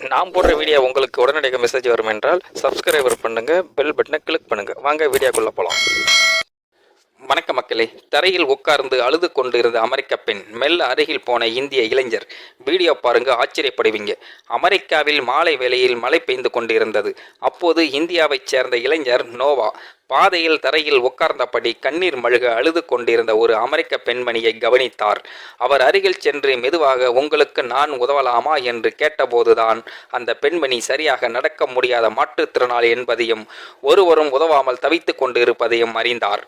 நான் போடுற வீடியோ உங்களுக்கு உடனடியாக மெசேஜ் வரும் என்றால் சப்ஸ்கிரைபர் பண்ணுங்க பெல் பட்டனை கிளிக் பண்ணுங்க. வாங்க வீடியோக்குள்ள போலாம். வணக்க மக்களே. தரையில் உட்கார்ந்து அழுது கொண்டிருந்த அமெரிக்க பெண் மெல்ல அருகில் போன இந்திய இளைஞர். வீடியோ பாருங்க ஆச்சரியப்படுவீங்க. அமெரிக்காவில் மாலை வேளையில் மழை பெய்து கொண்டிருந்தது. அப்போது இந்தியாவைச் சேர்ந்த இளைஞர் நோவா பாதையில் தரையில் உட்கார்ந்தபடி கண்ணீர் மழுக அழுது கொண்டிருந்த ஒரு அமெரிக்க பெண்மணியை கவனித்தார். அவர் அருகில் சென்று மெதுவாக உங்களுக்கு நான் உதவலாமா? என்று கேட்டபோதுதான் அந்த பெண்மணி சரியாக நடக்க முடியாத மாற்றுத்திறனாளி என்பதையும் ஒருவரும் உதவாமல் தவித்துக் கொண்டு இருப்பதையும் அறிந்தார்.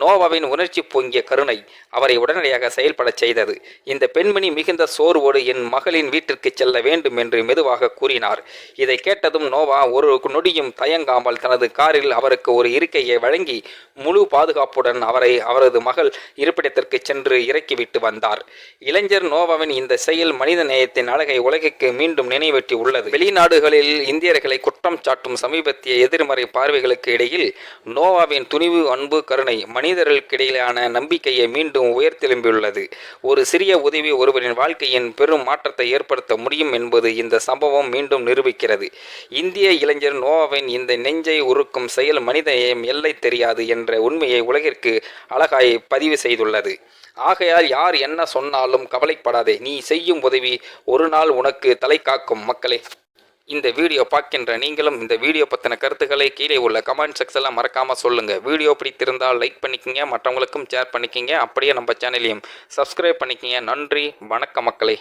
நோவாவின் உணர்ச்சி பொங்கிய கருணை அவரை உடனடியாக செயல்படச் செய்தது. இந்த பெண்மணி மிகுந்த சோர்வோடு என் மகளின் வீட்டிற்கு செல்ல வேண்டும் என்று மெதுவாக கூறினார். இதை கேட்டதும் நோவா ஒரு நொடியும் தயங்காமல் தனது காரில் அவருக்கு ஒரு இருக்கை இருக்கையை வழங்கி முழு பாதுகாப்புடன் அவரை அவரது மகள் இருப்பிடத்திற்கு சென்று இறக்கிவிட்டு வந்தார். இளைஞர் நோவாவின் இந்த செயல் மனித நேயத்தின் அழகை உலகிற்கு மீண்டும் நினைவூட்டி உள்ளது. வெளிநாடுகளில் இந்தியர்களை குற்றம் சாட்டும் சமீபத்திய எதிர்மறை பார்வைகளுக்கு இடையில் நோவாவின் துணிவு அன்பு கருணை மனிதர்களுக்கிடையிலான நம்பிக்கையை மீண்டும் உயர்த்தெழும்பியுள்ளது ஒரு சிறிய உதவி ஒருவரின் வாழ்க்கையின் பெரும் மாற்றத்தை ஏற்படுத்த முடியும் என்பது இந்த சம்பவம் மீண்டும் நிரூபிக்கிறது. இந்திய இளைஞர் நோவாவின் இந்த நெஞ்சை உருக்கும் செயல் மனிதநேயம் எல்லை தெரியாது என்ற உண்மையை உலகிற்கு அழகாய் பதிவு செய்துள்ளது. ஆகையால் யார் என்ன சொன்னாலும் கவலைப்படாதே. நீ செய்யும் உதவி ஒரு நாள் உனக்கு தலை காக்கும். மக்களே இந்த வீடியோ பார்க்கின்ற நீங்களும் இந்த வீடியோ பற்றின கருத்துக்களை கீழே உள்ள கமெண்ட் செக்ஷனில் மறக்காமல் சொல்லுங்கள் வீடியோ பிடித்திருந்தால் லைக் பண்ணிக்கங்க. மற்றவங்களுக்கும் ஷேர் பண்ணிக்கிங்க. அப்படியே நம்ம சேனலையும் சப்ஸ்கிரைப் பண்ணிக்கிங்க. நன்றி. வணக்கம் மக்களே.